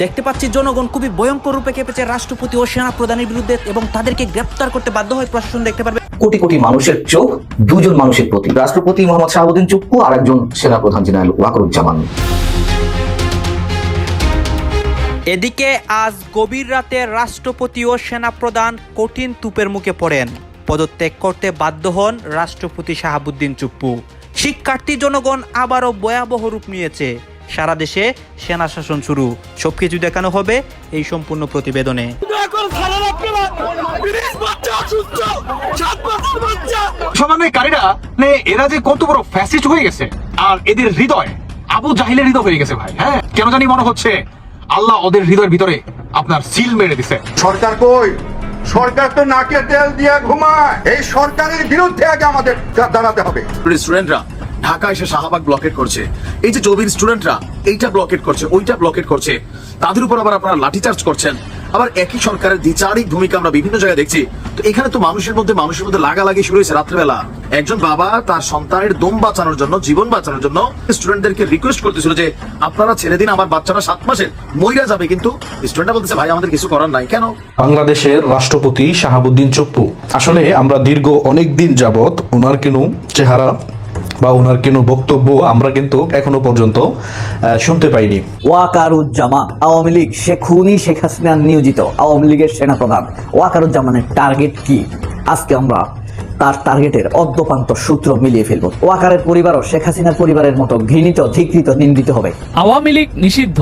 দেখতে পাচ্ছি জনগণ খুবই ভয়ঙ্কর রূপে কেঁপেছে রাষ্ট্রপতি ও সেনা প্রধানের বিরুদ্ধে এবং তাদেরকে গ্রেপ্তার করতে বাধ্য হয় প্রশাসন দেখতে পারবে। কোটি কোটি মানুষের চোখ দুজন মানুষের প্রতি। রাষ্ট্রপতি মোহাম্মদ শাহাবুদ্দিন চুপ্পু আর একজন সেনাপ্রধান জেনারেল ওয়াকরুজ্জামান। এদিকে আজ গভীর রাতে রাষ্ট্রপতি ও সেনাপ্রধান কঠিন তুপের মুখে পড়েন। পদত্যাগ করতে বাধ্য হন রাষ্ট্রপতি শাহাবুদ্দিন চুপ্পু। শিক্ষার্থী জনগণ আবারও ভয়াবহ রূপ নিয়েছে। সারা দেশে সেনা শাসন শুরু। সবকিছু দেখানো হবে এই সম্পূর্ণ প্রতিবেদনে। মানে এরা যে কত বড় ফ্যাসিস্ট হয়ে গেছে আর এদের হৃদয় আবু জাহিলের হৃদয় হয়ে গেছে ভাই হ্যাঁ? কেন জানি মনে হচ্ছে আল্লাহ ওদের হৃদয়ের ভিতরে আপনার সিল মেরে দিছে। সরকার কই? সরকার তো নাকে তেল দিয়ে ঘুমায়। এই সরকারের বিরুদ্ধে আগে আমাদের দাঁড়াতে হবে। স্টুডেন্টরা ঢাকা এসে শাহবাগ ব্লকেট করছে। এই যে জবির স্টুডেন্টরা এইটা ব্লকেট করছে, ওইটা ব্লকেট করছে। তাদের উপর আবার আপনারা লাঠিচার্জ করছেন। আবার একই সরকারের দ্বিচারিক ভূমিকা আমরা বিভিন্ন জায়গায় দেখছি। তো এখানে তো মানুষের মধ্যে মানুষের মধ্যে লাগালাগি শুরু হয়েছে রাত্রেবেলা। একজন বাবা তার সন্তানের দম বাঁচানোর জন্য, জীবন বাঁচানোর জন্য স্টুডেন্টদেরকে রিকোয়েস্ট করতেছিল যে, আপনারা ছেড়ে দিন, আমার বাচ্চাটা সাত মাসের, মইরা যাবে। কিন্তু স্টুডেন্টরা বলতেছে, ভাই, আমাদের কিছু করার নাই। কেন? বাংলাদেশের রাষ্ট্রপতি শাহাবুদ্দিন চপ্পু। আসলে আমরা দীর্ঘ অনেক দিন যাবৎ ওনার কোনো চেহারা বা ওনার কোনো বক্তব্য আমরা কিন্তু এখনও পর্যন্ত শুনতে পাইনি। ওয়াকারুজ্জামান আওয়ামী লীগ সে খুনি শেখ হাসিনা নিয়োজিত আওয়ামী লীগের সেনাপ্রধান। ওয়াকারুজ্জামানের টার্গেট কি? আজকে আমরা তার টার্গেটের অদ্যপান্ত সূত্র মিলিয়ে ফেলব। ওয়াকারের পরিবারও শেখ হাসিনার পরিবারের মতো ঘৃণিত ধিকৃত নিন্দিত হবে। আওয়ামী লীগ নিষিদ্ধ।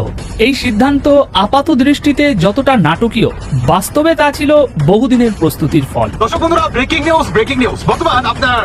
এই সিদ্ধান্ত আপাত দৃষ্টিতে যতটা নাটকীয় বাস্তবে তা ছিল বহুদিনের প্রস্তুতির ফল। দর্শক বন্ধুরা ব্রেকিং নিউজ ব্রেকিং নিউজ বর্তমান আপনার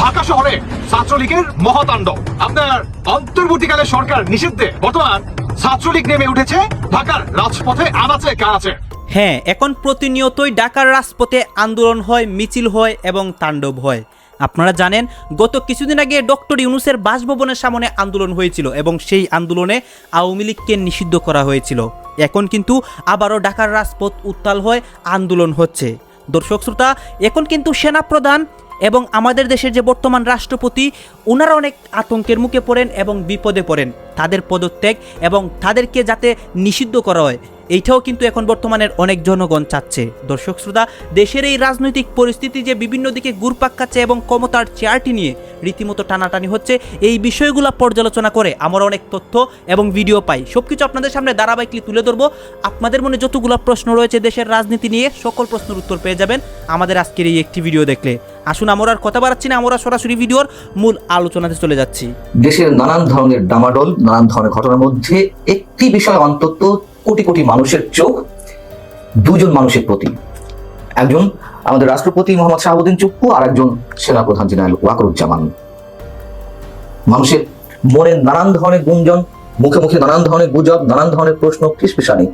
ঢাকা শহরে ছাত্রলীগের মহাতাণ্ডব। আপনার অন্তর্বর্তীকালে সরকার নিষিদ্ধে। বর্তমান ছাত্রলীগ নেমে উঠেছে ঢাকার রাজপথে। আনাচে কানাচে। হ্যাঁ এখন প্রতিনিয়তই ঢাকার রাজপথে আন্দোলন হয়, মিছিল হয় এবং তাণ্ডব হয়। আপনারা জানেন, গত কিছুদিন আগে ডক্টর ইউনুসের বাসভবনের সামনে আন্দোলন হয়েছিল এবং সেই আন্দোলনে আওয়ামী লীগকে নিষিদ্ধ করা হয়েছিল। এখন কিন্তু আবারও ঢাকার রাজপথ উত্তাল হয়, আন্দোলন হচ্ছে। দর্শক শ্রোতা, এখন কিন্তু সেনাপ্রধান এবং আমাদের দেশের যে বর্তমান রাষ্ট্রপতি ওনারা অনেক আতঙ্কের মুখে পড়েন এবং বিপদে পড়েন। তাদের পদত্যাগ এবং তাদেরকে যাতে নিষিদ্ধ করা হয়। এইটাও কিন্তু এখন বর্তমানের অনেক জনগণ চাচ্ছে। দর্শক শ্রোতা, দেশের এই রাজনৈতিক পরিস্থিতি যে বিভিন্ন দিকে ঘুরপাক খাচ্ছে এবং ক্ষমতার চেয়ারটি নিয়ে রীতিমতো টানাটানি হচ্ছে, এই বিষয়গুলো পর্যালোচনা করে আমরা অনেক তথ্য এবং ভিডিও পাই। সব কিছু আপনাদের সামনে ধারাবাহিকলি তুলে ধরবো। আপনাদের মনে যতগুলো প্রশ্ন রয়েছে দেশের রাজনীতি নিয়ে, সকল প্রশ্নের উত্তর পেয়ে যাবেন আমাদের আজকের এই একটি ভিডিও দেখলে। আসুন, আমরা আর কথা বাড়াচ্ছি না, আমরা সরাসরি ভিডিওর মূল আলোচনাতে চলে যাচ্ছি। দেশের নানান ধরনের ডামাডোল, নানান ধরনের ঘটনার মধ্যে একটি বিষয় অন্তত কোটি কোটি মানুষের চোখ দুজন মানুষের প্রতি। একজন আমাদের রাষ্ট্রপতি মোহাম্মদ শাহাবুদ্দিন চুপ্পু আর একজন সেনাপ্রধান জেনারেল ওয়াকরুজ্জামান। মানুষের মনে নানান ধরনের গুঞ্জন, মুখে মুখে নানান ধরনের গুজব, নানান ধরনের প্রশ্ন ফিসফিসানি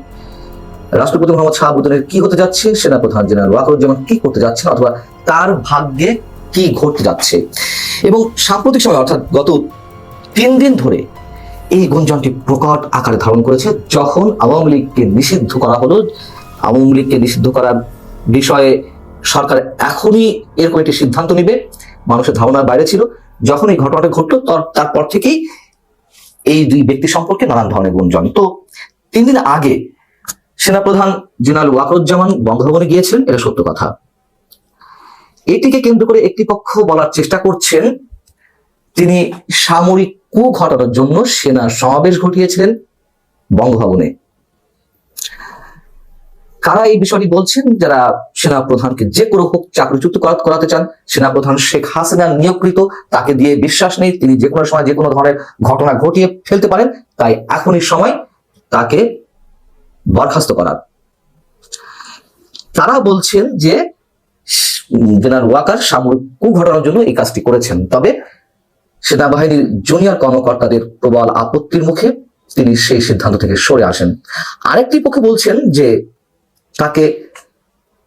রাষ্ট্রপতি মোহাম্মদ শাহাবুদ্দিনের কি হতে যাচ্ছে? সেনাপ্রধান জেনারেল ওয়াকরুজ্জামান কি করতে যাচ্ছেন? অথবা তার ভাগ্যে কি ঘটতে যাচ্ছে? এবং সাম্প্রতিক সময়, অর্থাৎ গত তিন দিন ধরে এই গুঞ্জনটি প্রকট আকারে ধারণ করেছে যখন আওয়ামী লীগকে নিষিদ্ধ করা হলো। আওয়ামী লীগকে নিষিদ্ধ করার বিষয়ে সরকার এখনই এরকম একটি সিদ্ধান্ত নেবে। মানুষের ধারণার বাইরে ছিল। যখন এই ঘটনাটা ঘটলো তারপর থেকেই এই দুই ব্যক্তি সম্পর্কে নানান ধরনের গুঞ্জন। তো তিন দিন আগে সেনাপ্রধান জেনারেল ওয়াকরুজ্জামান বঙ্গভবনে গিয়েছিলেন, এটা সত্য কথা। এটিকে কেন্দ্র করে একটি পক্ষ বলার চেষ্টা করছেন। তিনি সামরিক কু ঘটানোর জন্য সেনার সমাবেশ ঘটিয়েছিলেন বঙ্গভবনে। কারা এই বিষয়টি বলছেন? যারা সেনা প্রধানকে যে কোনো হোক চাকরিচ্যুত করাতে চান সেনা প্রধান শেখ হাসিনা নিয়োগকৃত, তাকে দিয়ে বিশ্বাস নেই, তিনি যে কোনো সময় যে কোনো ধরনের ঘটনা ঘটিয়ে ফেলতে পারেন, তাই এখনই সময় তাকে বরখাস্ত করার। তারা বলছেন যে জেনারেল ওয়াকার সামরিক কু ঘটানোর জন্য এই কাজটি করেছেন। তবে সেনাবাহিনীর জুনিয়র কর্মকর্তাদের প্রবল আপত্তির মুখে তিনি সেই সিদ্ধান্ত থেকে সরে আসেন। আরেকটি পক্ষে বলছেন যে তাকে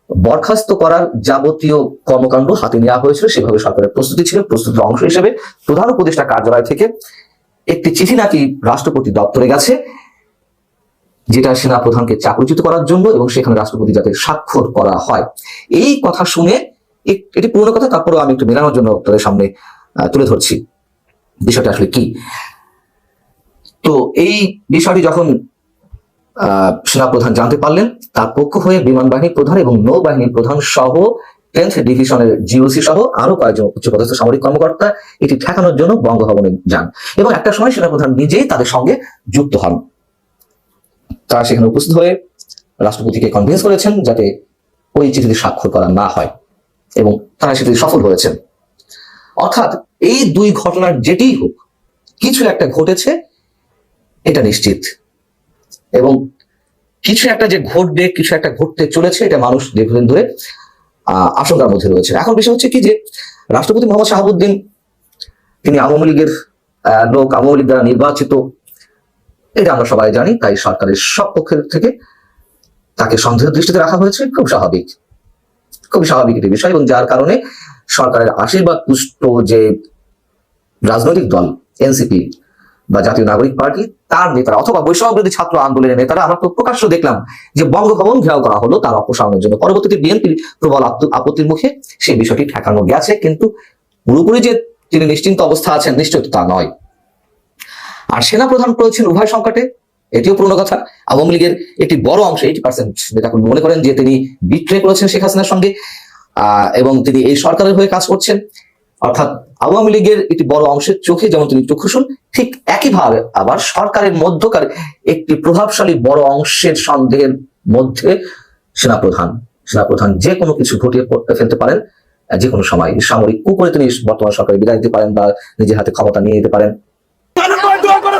বরখাস্ত করার যাবতীয় কর্মকাণ্ড হাতে নেওয়া হয়েছিল, সেভাবে সরকারের প্রস্তুতি ছিল, প্রস্তুতির অংশ হিসেবে প্রধান উপদেষ্টা কার্যালয় থেকে একটি চিঠি নাকি রাষ্ট্রপতি দপ্তরে গেছে, যেটা সেনা প্রধানকে চাকরিচ্যুত করার জন্য এবং সেখানে রাষ্ট্রপতি যাতে স্বাক্ষর করা হয়। এই কথা শুনে এটি পুরনো কথা, তারপরেও আমি একটু মেলানোর জন্য তাদের সামনে তুলে ধরছি। বিষয়টা আসলে কি? তো এই বিষয়টি যখন সেনাপ্রধান জানতে পারলেন, তার পক্ষ হয়ে বিমান বাহিনী প্রধান এবং নৌবাহিনী প্রধান সহ টেন্থ ডিভিশনের জিওসি সহ আরও কয়েকজন উচ্চপদস্থ সামরিক কর্মকর্তা এটি ঠেকানোর জন্য বঙ্গভবনে যান এবং একটা সময় সেনাপ্রধান নিজেই তাদের সঙ্গে যুক্ত হন। তারা সেখানে উপস্থিত হয়ে রাষ্ট্রপতিকে কনভিন্স করেছেন যাতে ওই চিঠিতে স্বাক্ষর করা না হয় এবং তারা সেটি সফল হয়েছেন। অর্থাৎ এই দুই ঘটনার যেটিই হোক, কিছু একটা ঘটেছে, এটা নিশ্চিত। এবং কিছু একটা যে ঘটবে, কিছু একটা ঘটতে চলেছে, এটা মানুষ দীর্ঘদিন ধরে আশঙ্কার মধ্যে রয়েছে। এখন বিষয় হচ্ছে কি যে, রাষ্ট্রপতি মোহাম্মদ শাহাবুদ্দিন, তিনি আওয়ামী লীগের লোক, আওয়ামী লীগ দ্বারা নির্বাচিত, এটা আমরা সবাই জানি, তাই সরকারের সব পক্ষের থেকে তাকে সন্দেহের দৃষ্টিতে রাখা হয়েছে, খুব স্বাভাবিক। খুবই স্বাভাবিক একটি বিষয় এবং যার কারণে সরকারের আশীর্বাদ পুষ্ট যে রাজনৈতিক দল এনসিপি বা জাতীয় নাগরিক পার্টি, তার নেতারা অথবা বৈষম্য বিরোধী ছাত্র আন্দোলনের নেতারা, আমরা তো প্রকাশ্য দেখলাম যে বঙ্গভবন ঘেরাও করা হলো তার অপসারণের জন্য। পরবর্তীতে বিএনপির প্রবল আপত্তির মুখে সেই বিষয়টি ঠেকানো গেছে, কিন্তু পুরোপুরি যে তিনি নিশ্চিন্ত অবস্থা আছেন নিশ্চয় তো নয়। আর সেনা প্রধান করেছেন উভয় সংকটে, এটিও পুরনো কথা। আওয়ামী লীগের একটি বড় অংশ এইটি পার্সেন্ট নেতাকর্মী মনে করেন যে তিনি বিট্রে করেছেন শেখ হাসিনার সঙ্গে এবং তিনি এই সরকারের হয়ে কাজ করছেন। অর্থাৎ আওয়ামী লীগের একটি বড় অংশের চোখে যেমন তিনি চক্ষুষুন ঠিক একইভাবে আবার সরকারের মধ্যকার একটি প্রভাবশালী বড় অংশের সন্দেহের মধ্যে সেনাপ্রধান সেনাপ্রধান যে কোনো কিছু ঘটিয়ে ফেলতে পারেন যে কোনো সময় সামরিক কু করে তিনি বর্তমান সরকারে বিদায় দিতে পারেন বা নিজের হাতে ক্ষমতা নিয়ে নিতে পারেন সালেম ভাই দোয়া করে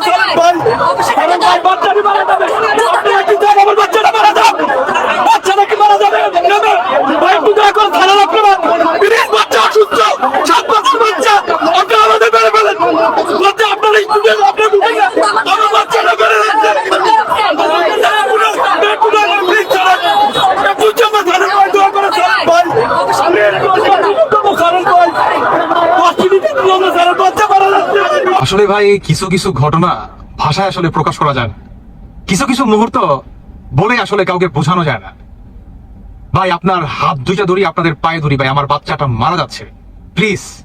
আসলে ভাই কিছু কিছু ঘটনা ভাষায় আসলে প্রকাশ করা যায় না। কিছু কিছু মুহূর্ত বলে আসলে কাউকে বোঝানো যায় না। ভাই, আপনার হাত দুইটা ধরি আপনাদের পায়ে ধরি, ভাই, আমার বাচ্চাটা মারা যাচ্ছে। প্লিজ,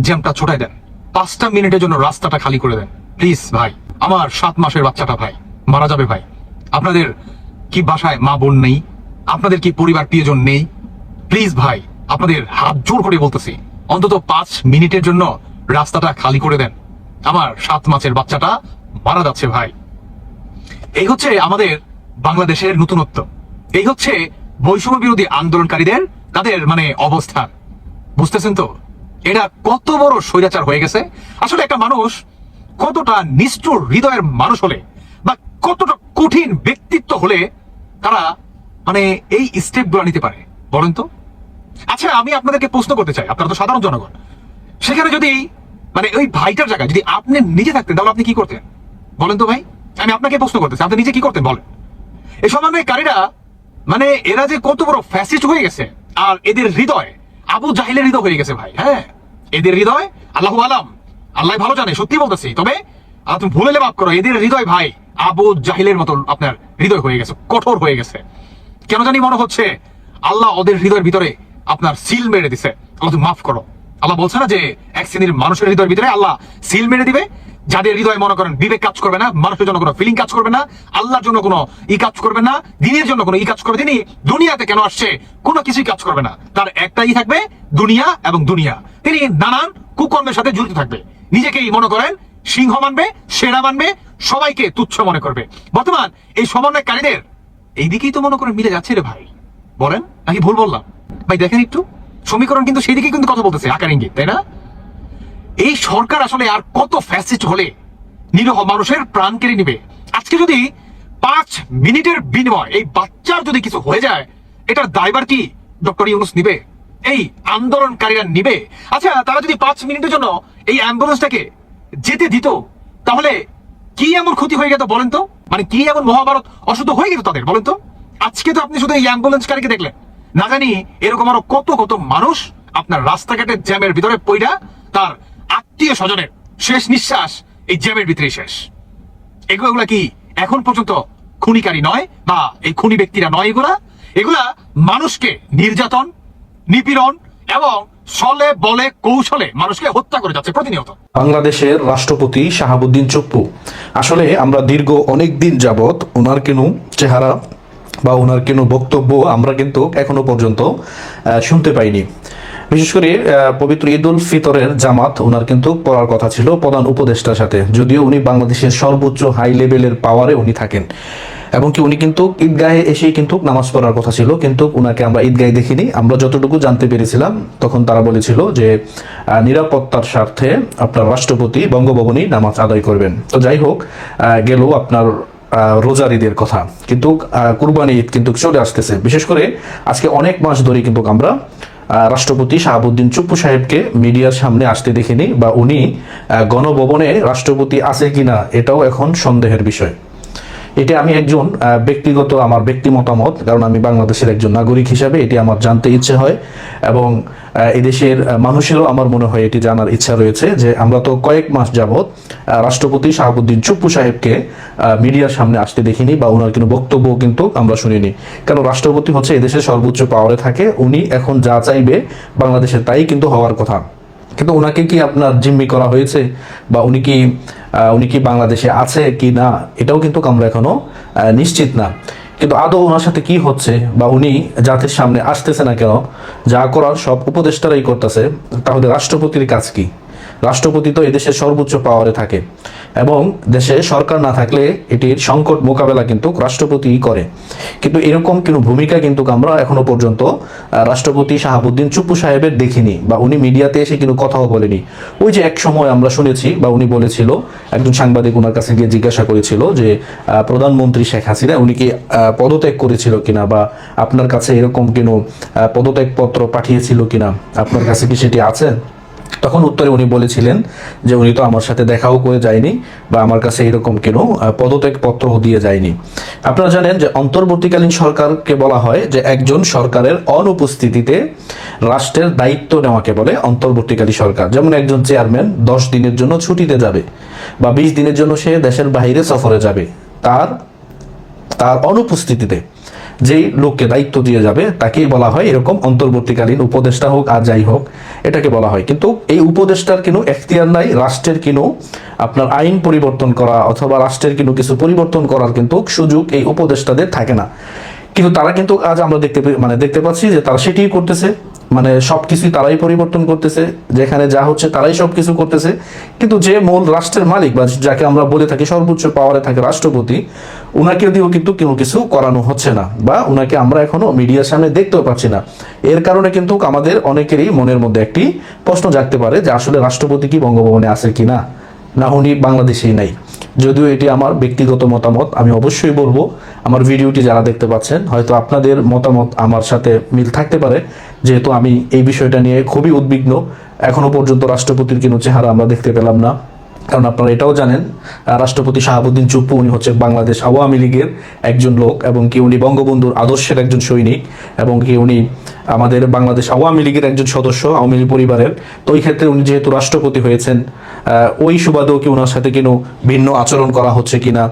জ্যামটা ছোটাই দেন। পাঁচটা মিনিটের জন্য রাস্তাটা খালি করে দেন। প্লিজ ভাই, আমার সাত মাসের বাচ্চাটা ভাই, মারা যাবে ভাই। আপনাদের কি বাসায় মা বোন নেই? আপনাদের কি পরিবার প্রিয়জন নেই? প্লিজ ভাই, আপনাদের হাত জোর করে বলতেছি, অন্তত পাঁচ মিনিটের জন্য রাস্তাটা খালি করে দেন। আমার সাত মাসের বাচ্চাটা মারা যাচ্ছে ভাই। এই হচ্ছে আমাদের বাংলাদেশের নতুনত্ব। এই হচ্ছে বৈষম্য বিরোধী আন্দোলনকারীদের তাদের মানে অবস্থান। বুঝতেছেন তো? এটা কত বড় স্বৈরাচার হয়ে গেছে? আসলে একটা মানুষ কতটা নিষ্ঠুর হৃদয়ের মানুষ হলে বা কতটা কঠিন ব্যক্তিত্ব হলে তারা মানে এই স্টেপগুলো নিতে পারে? বলেন তো। আচ্ছা আমি আপনাদেরকে প্রশ্ন করতে চাই। আপনারা তো সাধারণ জনগণ। সেখানে যদি মানে ওই ভাইটার জায়গায় যদি আপনি নিজে থাকতেন, তাহলে আপনি কি করতেন? বলেন তো ভাই। আমি আপনাকে প্রশ্ন করতেছি। আপনি নিজে কি করতেন? বলেন। এই সমন্বয়কারীরা মানে এরা যে কত বড় ফ্যাসিস্ট হয়ে গেছে, আর এদের হৃদয় আবু জাহিলের হৃদয় হয়ে গেছে ভাই হ্যাঁ? এদের হৃদয়, আল্লাহ আলাম। আল্লাহ ভালো জানে, সত্যি বলতেছি। তবে আর তুমি ভুলে মাফ করো, এদের হৃদয় ভাই আবু জাহিলের মতন আপনার হৃদয় হয়ে গেছে, কঠোর হয়ে গেছে। কেন জানি মনে হচ্ছে, আল্লাহ ওদের হৃদয়ের ভিতরে আপনার সিল মেরে দিছে। আল্লাহ তুমি মাফ করো। আল্লাহ বলছে না যে, এক শ্রেণির মানুষের হৃদয়ের ভিতরে আল্লাহ সিল মেরে দিবে যাদের হৃদয় মনে করেন বিবেক কাজ করবে না, মানুষের জন্য কোনো ফিলিং কাজ করবে না, আল্লাহর জন্য কোনো ই কাজ করবে না, দিনের জন্য কোনো ই কাজ করবে তিনি দুনিয়াতে কেন আসছে? কোনো কিছুই কাজ করবে না। তার একটাই থাকবে, দুনিয়া এবং দুনিয়া। তিনি নানান কুকর্মের সাথে জড়িত থাকবে। নিজেকেই মনে করেন সিংহ মানবে সেরা মানবে, সবাইকে তুচ্ছ মনে করবে। বর্তমান এই সমন্বয়কারীদের এইদিকেই তো মনে করেন মিলে যাচ্ছে রে ভাই। বলেন নাকি ভুল বললাম? ভাই, দেখেন একটু। সমীকরণ কিন্তু সেই দিকে কিন্তু কথা বলতেছে, আকার ইঙ্গিত, তাই না? এই সরকার আসলে আর কত ফ্যাসিস্ট হলে? নিরহ মানুষের প্রাণ কেড়ে নিবে। আজকে যদি পাঁচ মিনিটের বিনিময় এই বাচ্চার যদি কিছু হয়ে যায়, এটার দায়বার কি ডক্টর ইউনুস নিবে? এই আন্দোলনকারীরা নিবে? আচ্ছা তারা যদি পাঁচ মিনিটের জন্য এই অ্যাম্বুলেন্সটাকে যেতে দিত, তাহলে কি এমন ক্ষতি হয়ে গেত বলেন তো? মানে কি এমন মহাভারত অশুদ্ধ হয়ে গেত তাদের, বলেন তো? আজকে তো আপনি শুধু এই অ্যাম্বুলেন্সকারীকে দেখলেন। না জানি এরকম আরও কত কত মানুষ আপনার রাস্তাঘাটের জ্যামের ভিতরে পইরা তার আত্মীয় স্বজনের শেষ নিঃশ্বাস এই জ্যামের ভিতরে শেষ। এগুলো কি এখন পর্যন্ত খুনিকারী নয় বা এই খুনি ব্যক্তিরা নয় এগুলা? এগুলা মানুষকে নির্যাতন, নিপীড়ন এবং ছলে বলে কৌশলে মানুষকে হত্যা করে যাচ্ছে প্রতিনিয়ত। বাংলাদেশের রাষ্ট্রপতি শাহাবুদ্দিন চপ্পু, আসলে আমরা দীর্ঘ অনেক দিন যাবৎ ওনার কেন চেহারা বা ওনার কেন বক্তব্য আমরা কিন্তু এখনও পর্যন্ত শুনতে পাইনি। বিশেষ করে পবিত্র ঈদ উল ফিতরের জামাত ওনার কিন্তু পড়ার কথা ছিল প্রধান উপদেষ্টার সাথে। যদিও উনি বাংলাদেশের সর্বোচ্চ হাই লেভেলের পাওয়ারে উনি থাকেন। এবং কি উনি কিন্তু ঈদগাহে এসেই কিন্তু নামাজ পড়ার কথা ছিল, কিন্তু উনাকে আমরা ঈদগাহে দেখিনি। আমরা যতটুকু জানতে পেরেছিলাম, তখন তারা বলেছিল যে নিরাপত্তার স্বার্থে আপনার রাষ্ট্রপতি বঙ্গভবনেই নামাজ আদায় করবেন। তো যাই হোক গেল আপনার রোজার ঈদের কথা। কিন্তু কুরবানি ঈদ কিন্তু চলে আসতেছে। বিশেষ করে আজকে অনেক মাস ধরে কিন্তু আমরা রাষ্ট্রপতি শাহাবুদ্দিন চুপ্পু সাহেবকে মিডিয়ার সামনে আসতে দেখেনি বা উনি গণভবনে রাষ্ট্রপতি আছে কিনা এটাও এখন সন্দেহের বিষয়। এটি আমি একজন ব্যক্তিগত আমার ব্যক্তি মতামত, কারণ আমি বাংলাদেশের একজন নাগরিক হিসাবে এটি আমার জানতে ইচ্ছে হয়। এবং এদেশের মানুষেরও আমার মনে হয় এটি জানার ইচ্ছা রয়েছে যে আমরা তো কয়েক মাস যাবৎ রাষ্ট্রপতি শাহাবুদ্দিন চুপ্পু সাহেবকে মিডিয়ার সামনে আসতে দেখিনি বা ওনার কোনো বক্তব্য কিন্তু আমরা শুনিনি। কারণ রাষ্ট্রপতি হচ্ছে এদেশের সর্বোচ্চ পাওয়ারে থাকে, উনি এখন যা চাইবে বাংলাদেশের তাই কিন্তু হওয়ার কথা। কিন্তু ওনাকে কি আপনার জিম্মি করা হয়েছে? বা উনি কি উনি কি বাংলাদেশে আছে কি না? এটাও কিন্তু আমরা এখনও নিশ্চিত না। কিন্তু আদৌ ওনার সাথে কি হচ্ছে বা উনি জাতির সামনে আসতেছে না কেন? যা করার সব উপদেষ্টারাই করতেছে, তাহলে রাষ্ট্রপতির কাজ কি? রাষ্ট্রপতি তো এদেশের সর্বোচ্চ পাওয়ারে থাকে এবং দেশে সরকার না থাকলে এটির সংকট মোকাবেলা কিন্তু রাষ্ট্রপতিই করে। কিন্তু এরকম কোনো ভূমিকা কিন্তু আমরা এখনও পর্যন্ত রাষ্ট্রপতি শাহাবুদ্দিন চুপ্পু সাহেবের দেখিনি বা উনি মিডিয়াতে এসে কিন্তু কথাও বলেনি। ওই যে এক সময় আমরা শুনেছি বা উনি বলেছিল একজন সাংবাদিক ওনার কাছে গিয়ে জিজ্ঞাসা করেছিল যে প্রধানমন্ত্রী শেখ হাসিনা উনি কি পদত্যাগ করেছিল কিনা বা আপনার কাছে এরকম কোনো আহ, পদত্যাগ পত্র পাঠিয়েছিল কিনা? আপনার কাছে কি সেটি আছে? তখন উত্তরে উনি বলেছিলেন যে উনি তো আমার সাথে দেখাও করে যায়নি বা আমার কাছে এরকম কেন পদত্যাগ পত্র দিয়ে যায়নি। আপনারা জানেন যে অন্তর্বর্তীকালীন সরকারকে বলা হয় যে একজন সরকারের অনুপস্থিতিতে রাষ্ট্রের দায়িত্ব নেওয়াকে বলে অন্তর্বর্তীকালী সরকার। যেমন একজন চেয়ারম্যান দশ দিনের জন্য ছুটিতে যাবে বা বিশ দিনের জন্য সে দেশের বাইরে সফরে যাবে। তার তার অনুপস্থিতিতে। যেই লোককে দায়িত্ব দিয়ে যাবে, তাকেই বলা হয় এরকম অন্তর্বর্তীকালীন উপদেষ্টা হোক আর যাই হোক, এটাকে বলা হয়। কিন্তু এই উপদেষ্টার কিন্তু এখতিয়ার নাই, রাষ্ট্রের কিনু আপনার আইন পরিবর্তন করা অথবা রাষ্ট্রের কিন্তু কিছু পরিবর্তন করার কিন্তু সুযোগ এই উপদেষ্টাদের থাকে না। কিন্তু তারা কিন্তু আজ আমরা দেখতে মানে দেখতে পাচ্ছি যে তারা সেটিই করতেছে। মানে সবকিছুই তারাই পরিবর্তন করতেছে। যেখানে যা হচ্ছে তারাই সবকিছু করতেছে। কিন্তু যে মূল রাষ্ট্রের মালিক বা যাকে আমরা বলে থাকি সর্বোচ্চ পাওয়ারে থাকে রাষ্ট্রপতি, উনাকে দিয়েও কিন্তু কোনো কিছু করানো হচ্ছে না বা উনাকে আমরা এখনও মিডিয়ার সামনে দেখতেও পাচ্ছি না। এর কারণে কিন্তু আমাদের অনেকেরই মনের মধ্যে একটি প্রশ্ন জাগতে পারে যে আসলে রাষ্ট্রপতি কি বঙ্গভবনে আছে কি না, উনি বাংলাদেশেই নাই। যদিও এটি আমার ব্যক্তিগত মতামত, আমি অবশ্যই বলব, আমার ভিডিওটি যারা দেখতে পাচ্ছেন, হয়তো আপনাদের মতামত আমার সাথে মিল থাকতে পারে। যেহেতু আমি এই বিষয়টা নিয়ে খুবই উদ্বিগ্ন, এখনও পর্যন্ত রাষ্ট্রপতির কোনো চেহারা আমরা দেখতে পেলাম না। কারণ আপনারা এটাও জানেন রাষ্ট্রপতি শাহাবুদ্দিন চুপ্পু উনি হচ্ছে বাংলাদেশ আওয়ামী লীগের একজন লোক এবং কি উনি বঙ্গবন্ধুর আদর্শের একজন সৈনিক এবং কি উনি আমাদের বাংলাদেশ আওয়ামী লীগের একজন সদস্য আওয়ামী লীগ পরিবারের। তো ওই ক্ষেত্রে উনি যেহেতু রাষ্ট্রপতি হয়েছেন ওই সুবাদেও কি ওনার সাথে কোনো ভিন্ন আচরণ করা হচ্ছে কিনা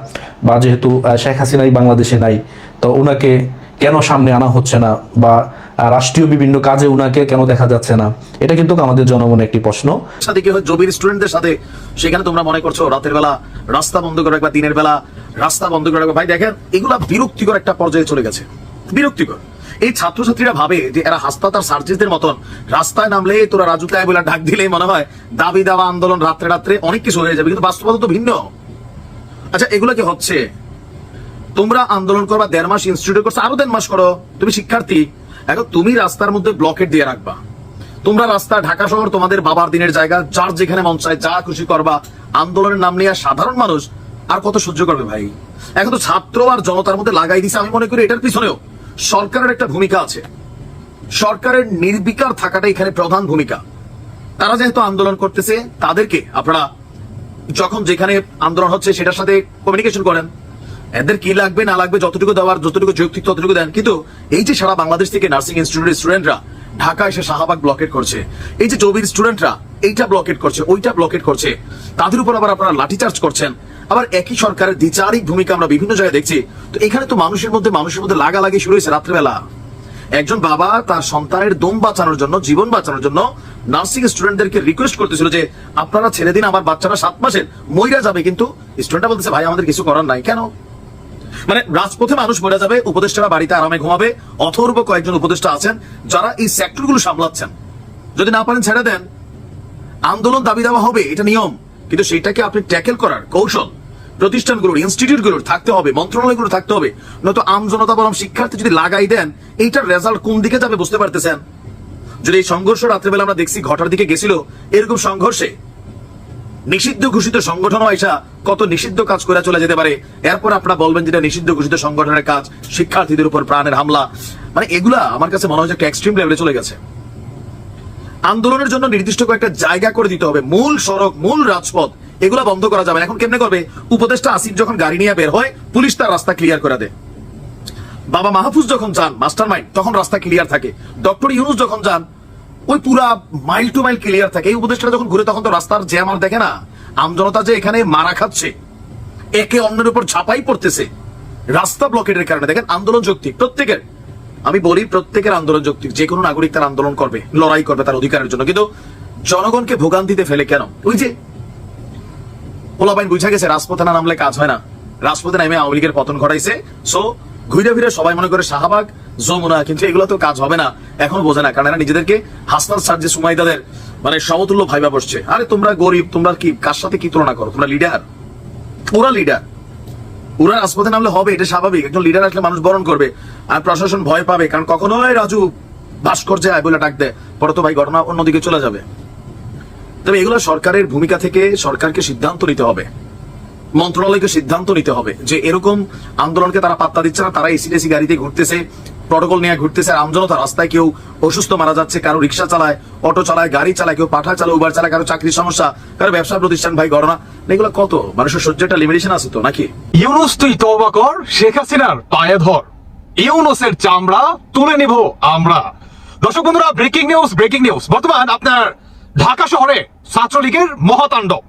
বা যেহেতু শেখ হাসিনাই বাংলাদেশে নাই, তো ওনাকে কেন সামনে আনা হচ্ছে না বা রাষ্ট্রীয় বিভিন্ন কাজে উনাকে কেন দেখা যাচ্ছে না? এটা কিন্তু আমাদের জনমনে একটি প্রশ্ন। সাথে কি হয়? জবির স্টুডেন্টদের সাথে সেখানে তোমরা মনে করছ রাতের বেলা রাস্তা বন্ধ করে রাখবা, দিনের বেলা রাস্তা বন্ধ করে রাখবা। ভাই, দেখেন, এগুলা বিরক্তিকর একটা পর্যায়ে চলে গেছে। বিরক্তিকর। এই ছাত্রছাত্রীরা ভাবে যে এরা হাসপাতাল সার্জিসদের মতন রাস্তায় নামলে তোরা রাজু তাই বলে ডাক দিলেই মনে হয় দাবি দাওয়া আন্দোলন রাত্রে রাত্রে অনেক কিছু হয়ে যাবে, কিন্তু বাস্তবতা তো ভিন্ন। আচ্ছা এগুলো কি হচ্ছে? তোমরা আন্দোলন করবা, দেড় মাস ইনস্টিটিউট করছ, আরও দেড় মাস করো। তুমি শিক্ষার্থী এখন তুমি রাস্তার মধ্যে ব্লকেট দিয়ে রাখবা। তোমরা রাস্তা, ঢাকা শহর তোমাদের বাবার দিনের জায়গা, যার যেখানে মন চায়, যা খুশি করবা। আন্দোলনের নাম নিয়ে সাধারণ মানুষ আর কত সহ্য করবে ভাই? এখন তো ছাত্র আর জনতার মধ্যে লাগাই দিছে, আমি মনে করি এটার পিছনেও সরকারের একটা ভূমিকা আছে। সরকারের নির্বিকার থাকাটা এখানে প্রধান ভূমিকা। তারা যেহেতু আন্দোলন করতেছে, তাদেরকে আপনারা যখন যেখানে আন্দোলন হচ্ছে, সেটার সাথে কমিউনিকেশন করেন। এদের কি লাগবে, না লাগবে, যতটুকু দেওয়ার, যতটুকু যৌক্তিক, ততটুকু দেন। কিন্তু এই যে সারা বাংলাদেশ থেকে নার্সিং ইনস্টিটিউটের স্টুডেন্টরা ঢাকা এসে শাহবাগ ব্লকেট করছে, এই যে জবির স্টুডেন্টরা এইটা ব্লকেট করছে, ওইটা ব্লকেট করছে, তাদের উপর আবার আপনারা লাঠিচার্জ করছেন। আবার একই সরকারের দ্বিচারিক ভূমিকা আমরা বিভিন্ন জায়গায় দেখছি। তো এখানে তো মানুষের মধ্যে মানুষের মধ্যে লাগালাগি শুরু হয়েছে রাত্রেবেলা। একজন বাবা তার সন্তানের দম বাঁচানোর জন্য, জীবন বাঁচানোর জন্য নার্সিং স্টুডেন্টদেরকে রিকোয়েস্ট করতেছিল যে, আপনারা ছেড়ে দিন, আমার বাচ্চারা সাত মাসের, মইরা যাবে। কিন্তু স্টুডেন্টরা বলতেছে, ভাই, আমাদের কিছু করার নাই। কেন? মানে রাজপথে মানুষ মরে যাবে, উপদেষ্টারা বাড়িতে আরামে ঘুমাবে, অথর্ব কয়েকজন উপদেষ্টা আছেন, যারা এই সেক্টরগুলো সামলাচ্ছেন। যদি না পারেন ছেড়ে দেন। আন্দোলন দাবি দেওয়া হবে, এটা নিয়ম। কিন্তু সেটাকে আপনি ট্যাকেল করার কৌশল, প্রতিষ্ঠানগুলোর ইনস্টিটিউটগুলোর থাকতে হবে মন্ত্রণালয়গুলো থাকতে হবে। নয়তো আমজনতা বরং শিক্ষার্থী যদি লাগাই দেন, এইটার রেজাল্ট কোন দিকে যাবে বুঝতে পারতেছেন? যদি এই সংঘর্ষ রাত্রেবেলা আমরা দেখছি, ঘটার দিকে গেছিল, এরকম সংঘর্ষে নিষিদ্ধ ঘোষিত সংগঠন আইসা কত নিষিদ্ধ কাজ করে চলে যেতে পারে? এরপর আপনারা বলবেন যেটা নিষিদ্ধ ঘোষিত সংগঠনের কাজ, শিক্ষার্থীদের উপর প্রাণের হামলা। মানে এগুলা আমার কাছে মনে হয় একটা এক্সট্রিম লেভেলে চলে গেছে। আন্দোলনের জন্য নির্দিষ্ট কয়েকটা জায়গা করে দিতে হবে। মূল সড়ক, মূল রাজপথ, এগুলা বন্ধ করা যাবে এখন কেমনে করবে? উপদেষ্টা আসিফ যখন গাড়ি নিয়ে বের হয়, পুলিশ তার রাস্তা ক্লিয়ার করে দেয়। বাবা মাহফুজ যখন যান মাস্টার মাইন্ড তখন রাস্তা ক্লিয়ার থাকে। ডক্টর ইউনুস যখন যান ওই পুরা মাইল টু মাইল ক্লিয়ার থাকে। এই উপদেষ্টা যখন ঘুরে, তখন তো রাস্তার জ্যাম আর দেখে না। আমজনতা যে এখানে মারা খাচ্ছে, একে অন্যের উপর ঝাঁপাই পড়তেছে। রাস্তা ব্লকেটের কারণে। দেখেন, আন্দোলন যৌক্তিক। প্রত্যেকের, আমি বলি প্রত্যেকের আন্দোলন যৌক্তিক। যে কোনো নাগরিক তার আন্দোলন করবে, লড়াই করবে তার অধিকারের জন্য। কিন্তু জনগণকে ভোগান্তিতে ফেলে কেন? ওই যে, পোলাপাইন বুঝা গেছে, রাজপথে না নামলে কাজ হয় না। রাজপথে নামে আওয়ামী লীগের পতন ঘটাইছে। সো ঘুরে ফিরে সবাই মনে করে শাহবাগ, যমুনা, কিন্তু এগুলো তো কাজ হবে না। এখনও বোঝে না, কারণ এরা নিজেদেরকে হাসপাতাল সার যে সুমাইদাদের মানে সমতুল্য ভাইবা বসছে। আরে তোমরা গরিব, তোমরা কি, কার সাথে কি তুলনা করো? তোমরা লিডার ওরা লিডার ওরা রাজপথে নামলে হবে, এটা স্বাভাবিক। একজন লিডার আসলে মানুষ বরণ করবে, আর প্রশাসন ভয় পাবে, কারণ কখনোই রাজু ভাস্কর্যে আয় বলে ডাক দেয়। পরে তো ভাই ঘটনা অন্যদিকে চলে যাবে। তবে এগুলো সরকারের ভূমিকা থেকে সরকারকে সিদ্ধান্ত নিতে হবে। মন্ত্রণালয়কে সিদ্ধান্ত নিতে হবে যে এরকম আন্দোলনকে তারা পাত্তা দিচ্ছে না, তারা এসি টেসি গাড়িতে ঘুরতেছে প্রটোকল নিয়ে ঘুরতেছে, আর আমজনতা রাস্তায় কেউ অসুস্থ মারা যাচ্ছে, কারও রিক্সা চালায় অটো চালায়, গাড়ি চালায়, কেউ পাঠা চালায় উবার চালায়, কারও চাকরির সমস্যা, কারও ব্যবসা প্রতিষ্ঠান ভাই ঘটনা এগুলো কত? মানুষের সহ্য একটা লিমিটেশন আছে তো, নাকি? ইউনুস, তুই তওবা কর, শেখ হাসিনার পায়ে ধর। ইউনুসের চামড়া তুলে নিব আমরা। দর্শক বন্ধুরা ব্রেকিং নিউজ ব্রেকিং নিউজ বর্তমান আপনার ঢাকা শহরে ছাত্রলীগের মহাতাণ্ডব।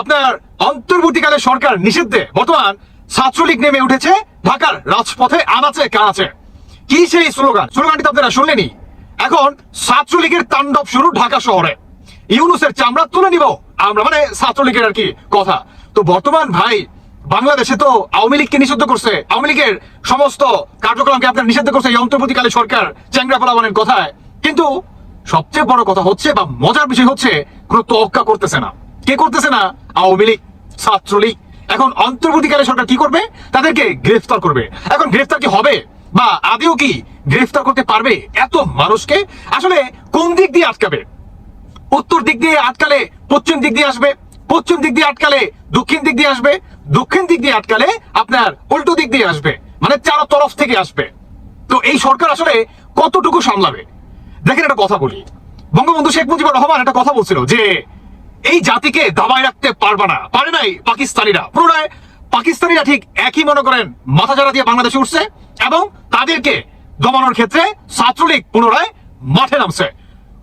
আপনার অন্তর্বর্তীকালে সরকার নিষিদ্ধে বর্তমান ছাত্রলীগ নেমে উঠেছে ঢাকার রাজপথে আনাচে কানাচে। কি সেই স্লোগান? স্লোগানটি তো আপনারা শুনলেনি এখন ছাত্রলীগের তাণ্ডব শুরু ঢাকা শহরে। ইউনুসের চামড়া তুলে নিব আমরা মানে ছাত্রলীগের আর কি কথা। তো বর্তমান ভাই, বাংলাদেশে তো আওয়ামী লীগকে নিষিদ্ধ করছে। আওয়ামী লীগের সমস্ত কার্যক্রমকে আপনার নিষিদ্ধ করছে এই অন্তর্বর্তীকালে সরকার চ্যাংরা পালাবানের কথায়। কিন্তু সবচেয়ে বড় কথা হচ্ছে বা মজার বিষয় হচ্ছে কোনো তোয়াক্কা করতেছে না। কে করতেছে না? আওয়ামী লীগ, ছাত্রলীগ। এখন অন্তর্বর্তীকালে সরকার কি করবে? তাদেরকে গ্রেফতার করবে। এখন গ্রেফতার কি হবে? বা আদেও কি গ্রেফতার করতে পারবে এত মানুষকে? আসলে কোন দিক দিয়ে আটকাবে? উত্তর দিক দিয়ে আটকালে পশ্চিম দিক দিয়ে আসবে। পশ্চিম দিক দিয়ে আটকালে দক্ষিণ দিক দিয়ে আসবে। দক্ষিণ দিক দিয়ে আটকালে আপনার উল্টো দিক দিয়ে আসবে। মানে চারো তরফ থেকে আসবে। তো এই সরকার আসলে কতটুকু সামলাবে? দেখেন একটা কথা বলি। বঙ্গবন্ধু শেখ মুজিবুর রহমান একটা কথা বলছিল যে এই জাতিকে দাবায় রাখতে পারবে না। পারে নাই পাকিস্তানিরা। পুনরায় পাকিস্তানিরা ঠিক একই মনে করেন, মাথা চারা দিয়ে বাংলাদেশে উঠছে এবং তাদেরকে দমানোর ক্ষেত্রে ছাত্রলীগ পুনরায় মাঠে নামছে।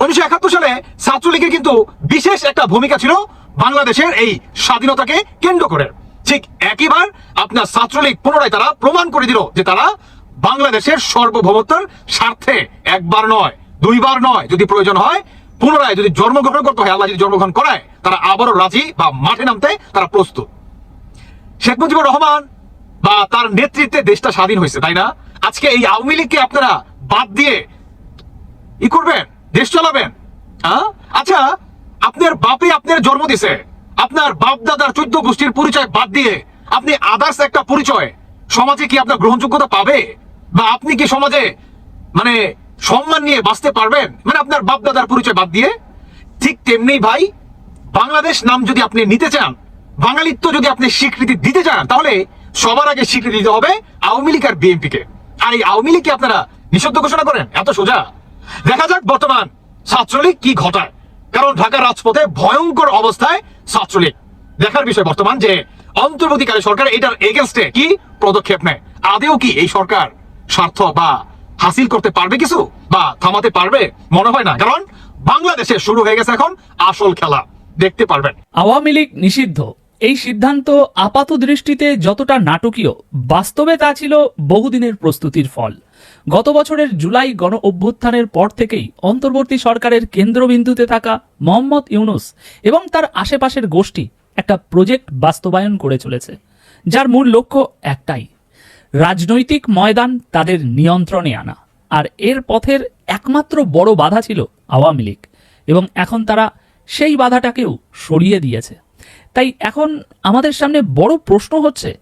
উনিশশো একাত্তর সালে ছাত্রলীগের কিন্তু বিশেষ একটা ভূমিকা ছিল বাংলাদেশের এই স্বাধীনতাকে কেন্দ্র করে। ঠিক একইবার আপনার ছাত্রলীগ পুনরায় তারা প্রমাণ করে দিল যে তারা বাংলাদেশের সার্বভৌমত্বের স্বার্থে একবার নয়, দুইবার নয় যদি প্রয়োজন হয় পুনরায় যদি জন্মগ্রহণ করতে হয়, আল্লাহ যদি জন্মগ্রহণ করায়, তারা আবারও রাজি বা মাঠে নামতে তারা প্রস্তুত। শেখ মুজিবুর রহমান বা তার নেতৃত্বে দেশটা স্বাধীন হয়েছে, তাই না? আজকে এই আওয়ামী লীগকে আপনারা বাদ দিয়ে ই করবেন, দেশ চালাবেন? আচ্ছা আপনার বাপে আপনার জন্ম দিছে, আপনার বাপ দাদার চোদ্দ গোষ্ঠীর পরিচয় বাদ দিয়ে আপনি আদার্স একটা পরিচয়, সমাজে কি আপনার গ্রহণযোগ্যতা পাবে? বা আপনি কি সমাজে মানে সম্মান নিয়ে বাঁচতে পারবেন? মানে আপনার বাপ দাদার পরিচয় বাদ দিয়ে? ঠিক তেমনি ভাই, বাংলাদেশ নাম যদি আপনি নিতে চান, বাঙালিত্ব যদি আপনি স্বীকৃতি দিতে চান, তাহলে সবার আগে স্বীকৃতি দিতে হবে আওয়ামী লীগ আর বিএনপি কে আর এই আওয়ামী লীগকে আপনারা নিষিদ্ধ ঘোষণা করেন? এত সোজা। দেখা যাক বর্তমান ছাত্রলীগ কি ঘটায়। কারণ ঢাকা রাজপথে ভয়ঙ্কর অবস্থায় ছাত্রলীগ। দেখার বিষয় বর্তমান যে অন্তর্বর্তীকালে সরকার এটার এগেনস্টে কি? পদক্ষেপ নেয়। আদেও কি এই সরকার স্বার্থ বা হাসিল করতে পারবে কিছু? বা থামাতে পারবে? মনে হয় না। কারণ বাংলাদেশে শুরু হয়ে গেছে এখন আসল খেলা। দেখতে পারবেন। আওয়ামী লীগ নিষিদ্ধ। এই সিদ্ধান্ত আপাত দৃষ্টিতে যতটা নাটকীয়, বাস্তবে তা ছিল বহুদিনের প্রস্তুতির ফল। গত বছরের জুলাই গণ অভ্যুত্থানের পর থেকেই অন্তর্বর্তী সরকারের কেন্দ্রবিন্দুতে থাকা মোহাম্মদ ইউনুস এবং তার আশেপাশের গোষ্ঠী একটা প্রজেক্ট বাস্তবায়ন করে চলেছে, যার মূল লক্ষ্য একটাই রাজনৈতিক ময়দান তাদের নিয়ন্ত্রণে আনা। আর এর পথের একমাত্র বড় বাধা ছিল আওয়ামী লীগ। এবং এখন তারা সেই বাধাটাকেও সরিয়ে দিয়েছে। তাই এখন আমাদের সামনে বড় প্রশ্ন হচ্ছে,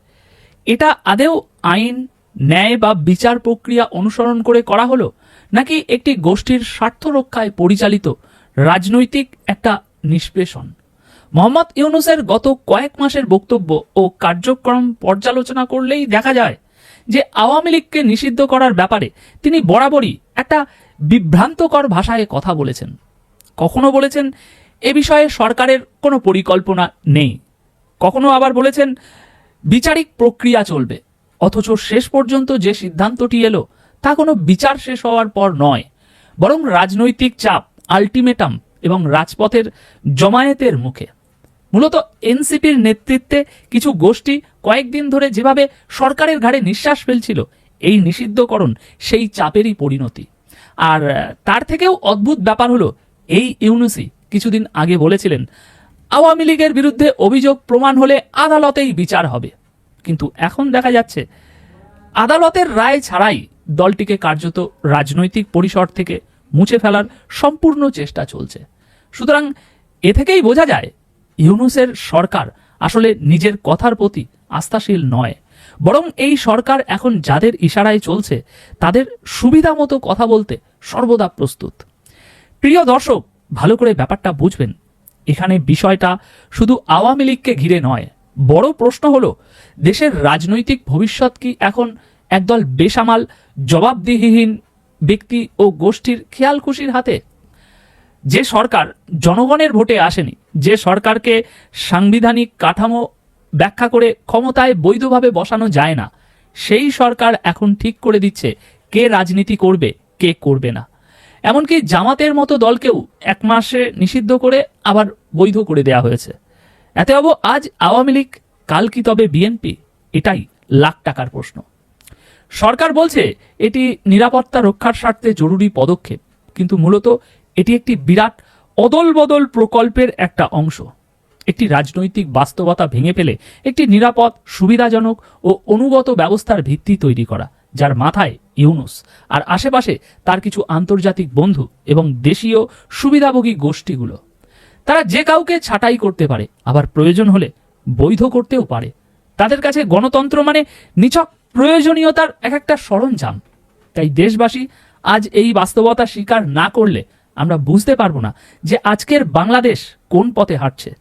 এটা আদেও আইন, ন্যায় বা বিচার প্রক্রিয়া অনুসরণ করে করা হলো, নাকি একটি গোষ্ঠীর স্বার্থ রক্ষায় পরিচালিত রাজনৈতিক একটা নিষ্পেষণ? মোহাম্মদ ইউনুসের গত কয়েক মাসের বক্তব্য ও কার্যক্রম পর্যালোচনা করলেই দেখা যায় যে আওয়ামী লীগকে নিষিদ্ধ করার ব্যাপারে তিনি বরাবরই একটা বিভ্রান্তকর ভাষায় কথা বলেছেন। কখনো বলেছেন, এ বিষয়ে সরকারের কোনো পরিকল্পনা নেই। কখনো আবার বলেছেন, বিচারিক প্রক্রিয়া চলবে, অথচ শেষ পর্যন্ত যে সিদ্ধান্তটি এলো, তা কোনো বিচার শেষ হওয়ার পর নয়। বরং রাজনৈতিক চাপ, আলটিমেটাম এবং রাজপথের জমায়েতের মুখে। মূলত এনসিপির নেতৃত্বে কিছু গোষ্ঠী কয়েকদিন ধরে যেভাবে সরকারের ঘাড়ে নিঃশ্বাস ফেলছিল, এই নিষিদ্ধকরণ সেই চাপেরই পরিণতি। আর তার থেকেও অদ্ভুত ব্যাপার হলো, এই ইউনুসি কিছুদিন আগে বলেছিলেন, আওয়ামী লীগের বিরুদ্ধে অভিযোগ প্রমাণ হলে আদালতেই বিচার হবে। কিন্তু এখন দেখা যাচ্ছে, আদালতের রায় ছাড়াই দলটিকে কার্যত রাজনৈতিক পরিসর থেকে মুছে ফেলার সম্পূর্ণ চেষ্টা চলছে। সুতরাং, এ থেকেই বোঝা যায়, ইউনুসের সরকার আসলে নিজের কথার প্রতি আস্থাশীল নয়। বরং এই সরকার এখন যাদের ইশারায় চলছে, তাদের সুবিধা মতো কথা বলতে সর্বদা প্রস্তুত। প্রিয় দর্শক, ভালো করে ব্যাপারটা বুঝবেন। এখানে বিষয়টা শুধু আওয়ামী লীগকে ঘিরে নয়, বড় প্রশ্ন হলো, দেশের রাজনৈতিক ভবিষ্যৎ কি এখন একদল বেসামাল, জবাবদিহিহীন ব্যক্তি ও গোষ্ঠীর খেয়াল খুশির হাতে? যে সরকার জনগণের ভোটে আসেনি, যে সরকারকে সাংবিধানিক কাঠামো ব্যাখ্যা করে ক্ষমতায় বৈধভাবে বসানো যায় না। সেই সরকার এখন ঠিক করে দিচ্ছে কে রাজনীতি করবে, কে করবে না। এমনকি জামাতের মতো দলকেও এক মাসে নিষিদ্ধ করে আবার বৈধ করে দেয়া হয়েছে। এতে অব আজ আওয়ামী লীগ, কাল কি তবে বিএনপি? এটাই লাখ টাকার প্রশ্ন। সরকার বলছে এটি নিরাপত্তা রক্ষার স্বার্থে জরুরি পদক্ষেপ, কিন্তু মূলত এটি একটি বিরাট অদল বদল প্রকল্পের একটা অংশ। একটি রাজনৈতিক বাস্তবতা ভেঙে ফেলে একটি নিরাপদ, সুবিধাজনক ও অনুগত ব্যবস্থার ভিত্তি তৈরি করা, যার মাথায় ইউনুস। আর আশেপাশে তার কিছু আন্তর্জাতিক বন্ধু এবং দেশীয় সুবিধাভোগী গোষ্ঠীগুলো। তারা যে কাউকে ছাঁটাই করতে পারে, আবার প্রয়োজন হলে বৈধ করতেও পারে। তাদের কাছে গণতন্ত্র মানে নিছক প্রয়োজনীয়তার এক একটা সরঞ্জাম। তাই দেশবাসী আজ এই বাস্তবতা স্বীকার না করলে আমরা বুঝতে পারব না যে আজকের বাংলাদেশ কোন পথে হাঁটছে।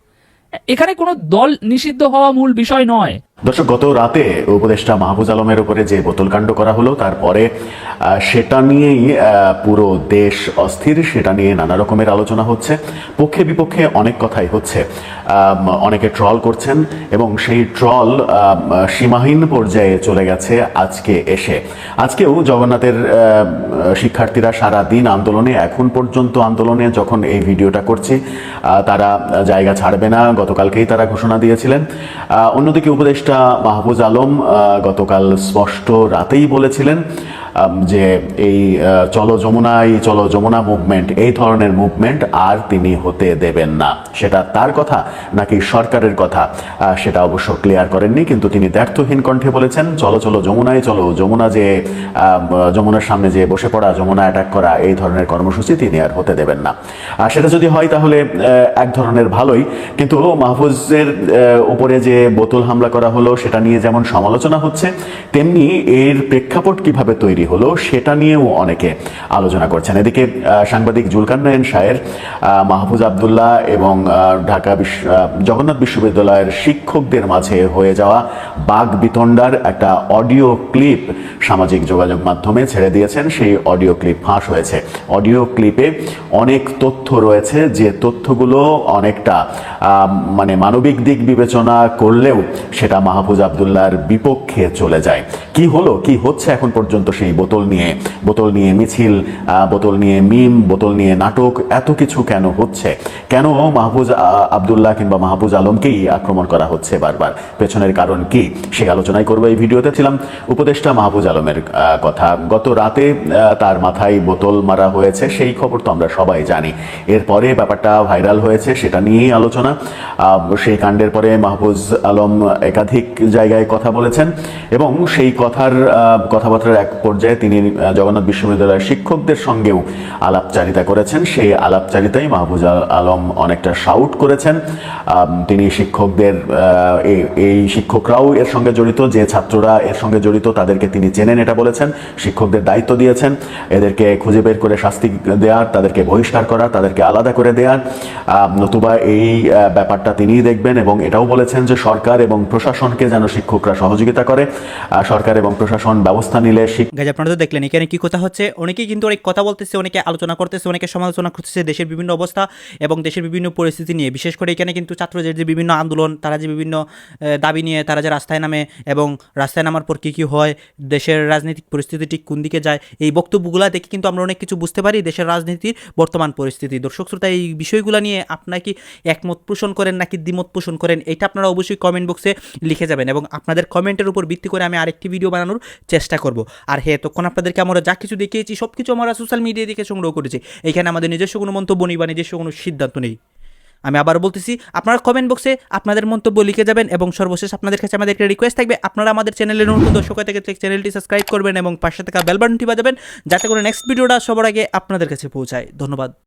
এখানে কোনো দল নিষিদ্ধ হওয়া মূল বিষয় নয়। দর্শক, গত রাতে উপদেষ্টা মাহবুজ আলমের উপরে যে বোতলকাণ্ড করা হলো, তারপরে সেটা নিয়েই পুরো দেশ অস্থির, সেটা নিয়ে নানা রকমের আলোচনা হচ্ছে। পক্ষে বিপক্ষে অনেক কথাই হচ্ছে। অনেকে ট্রল করছেন এবং সেই ট্রল সীমাহীন পর্যায়ে চলে গেছে আজকে এসে। আজকেও জগন্নাথের শিক্ষার্থীরা সারা দিন আন্দোলনে, এখন পর্যন্ত আন্দোলনে যখন এই ভিডিওটা করছি তারা জায়গা ছাড়বে না, গতকালকেই তারা ঘোষণা দিয়েছিলেন। অন্যদিকে উপদেষ্টা মাহফুজ আলম গতকাল স্পষ্ট রাতেই বলেছিলেন যে এই চলো যমুনাই চলো যমুনা মুভমেন্ট এই ধরনের মুভমেন্ট আর তিনি হতে দেবেন না। সেটা তার কথা নাকি সরকারের কথা? সেটা অবশ্য ক্লিয়ার করেননি, কিন্তু তিনি দ্ব্যর্থহীন কণ্ঠে বলেছেন, চলো চলো যমুনায়, চলো যমুনা যে যমুনার সামনে যে বসে পড়া, যমুনা অ্যাটাক করা, এই ধরনের কর্মসূচি তিনি আর হতে দেবেন না। আর সেটা যদি হয় তাহলে এক ধরনের ভালোই, কিন্তু মাহফুজের উপরে যে বোতল হামলা করা হলো, সেটা নিয়ে যেমন সমালোচনা হচ্ছে, তেমনি এর প্রেক্ষাপট কীভাবে তৈরি হলো, সেটা নিয়েও অনেকে আলোচনা করছেন। এদিকে সাংবাদিক জুলকার নয়ন শাহের মাহফুজ আবদুল্লাহ এবং ঢাকা জগন্নাথ বিশ্ববিদ্যালয়ের শিক্ষকদের মাঝে হয়ে যাওয়া বাঘ বিতণ্ডার একটা অডিও ক্লিপ সামাজিক যোগাযোগ মাধ্যমে ছেড়ে দিয়েছেন। সেই অডিও ক্লিপ ফাঁস হয়েছে। অডিও ক্লিপে অনেক তথ্য রয়েছে, যে তথ্যগুলো অনেকটা মানে মানবিক দিক বিবেচনা করলেও সেটা মাহফুজ আবদুল্লাহর বিপক্ষে চলে যায়। কি হলো? কি হচ্ছে এখন পর্যন্ত সেই বোতল নিয়ে? বোতল নিয়ে মিছিল বোতল নিয়ে মিম, বোতল নিয়ে নাটক, এত কিছু কেন হচ্ছে? কেন মাহফুজ আবদুল্লাহ কিংবা মাহফুজ আলমকেই আক্রমণ করা হচ্ছে বারবার? পেছনের কারণ কি? সেই আলোচনাই করব এই ভিডিওতে। ছিলাম উপদেষ্টা মাহফুজ আলমের কথা। গত রাতে তার মাথায় বোতল মারা হয়েছে, সেই খবর তো আমরা সবাই জানি। এরপরে ব্যাপারটা ভাইরাল হয়েছে, সেটা নিয়েই আলোচনা। সেই কাণ্ডের পরে মাহফুজ আলম একাধিক জায়গায় কথা বলেছেন এবং সেই কথার কথাবার্তার এক পর্যায়ে তিনি জগন্নাথ বিশ্ববিদ্যালয়ের শিক্ষকদের সঙ্গেও আলাপচারিতা করেছেন। সেই আলাপচারিতাই মাহফুজ আল- আলম অনেকটা শাউট করেছেন। তিনি শিক্ষকদের এই- শিক্ষকরাও এর সঙ্গে জড়িত, যে ছাত্ররা এর সঙ্গে জড়িত তাদেরকে তিনি চেনেন এটা বলেছেন, শিক্ষকদের দায়িত্ব দিয়েছেন। এদেরকে খুঁজে বের করে শাস্তি দেওয়ার তাদেরকে বহিষ্কার করা তাদেরকে আলাদা করে দেওয়ার নতুবা এই ব্যাপারটা তিনিই দেখবেন এবং এটাও বলেছেন যে সরকার এবং প্রশাসনকে যেন শিক্ষকরা সহযোগিতা করে সরকার এবং প্রশাসন ব্যবস্থা নিলে আপনারা তো দেখলেন, এখানে কি কথা হচ্ছে? অনেকেই কিন্তু অনেক কথা বলতেছে, অনেকে আলোচনা করতেছে, অনেকে সমালোচনা করতেছে, দেশের বিভিন্ন অবস্থা এবং দেশের বিভিন্ন পরিস্থিতি নিয়ে। বিশেষ করে এখানে কিন্তু ছাত্রদের যে বিভিন্ন আন্দোলন, তারা যে বিভিন্ন দাবি নিয়ে, তারা যে রাস্তায় নামে এবং রাস্তায় নামার পর কী কী হয়, দেশের রাজনৈতিক পরিস্থিতি ঠিক কোন দিকে যায়, এই বক্তব্যগুলো দেখে কিন্তু আমরা অনেক কিছু বুঝতে পারি দেশের রাজনীতির বর্তমান পরিস্থিতি। দর্শক শ্রোতা, এই বিষয়গুলো নিয়ে আপনার কি একমত পোষণ করেন নাকি দ্বিমত পোষণ করেন, এটা আপনারা অবশ্যই কমেন্ট বক্সে লিখে যাবেন এবং আপনাদের কমেন্টের উপর ভিত্তি করে আমি আরেকটি ভিডিও বানানোর চেষ্টা করব। আর হ্যাঁ তখন আপনাদেরকে আমরা যা কিছু দেখিয়েছি সব কিছু আমরা সোশ্যাল মিডিয়া দেখে সংগ্রহ করেছি। এখানে আমাদের নিজস্ব কোনো মন্তব্য নেই বা নিজস্ব কোনো সিদ্ধান্ত নেই। আমি আবার বলতেছি, আপনারা কমেন্ট বক্সে আপনাদের মন্তব্য লিখে যাবেন এবং সর্বশেষ আপনাদের কাছে আমাদের একটা রিকোয়েস্ট থাকবে। আপনারা আমাদের চ্যানেলের নতুন দর্শক থেকে চ্যানেলটি সাবস্ক্রাইব করবেন এবং পাশে থাকা বেল বাটনটি বাজাবেন, যাতে করে নেক্সট ভিডিওটা সবার আগে আপনাদের কাছে পৌঁছায়। ধন্যবাদ।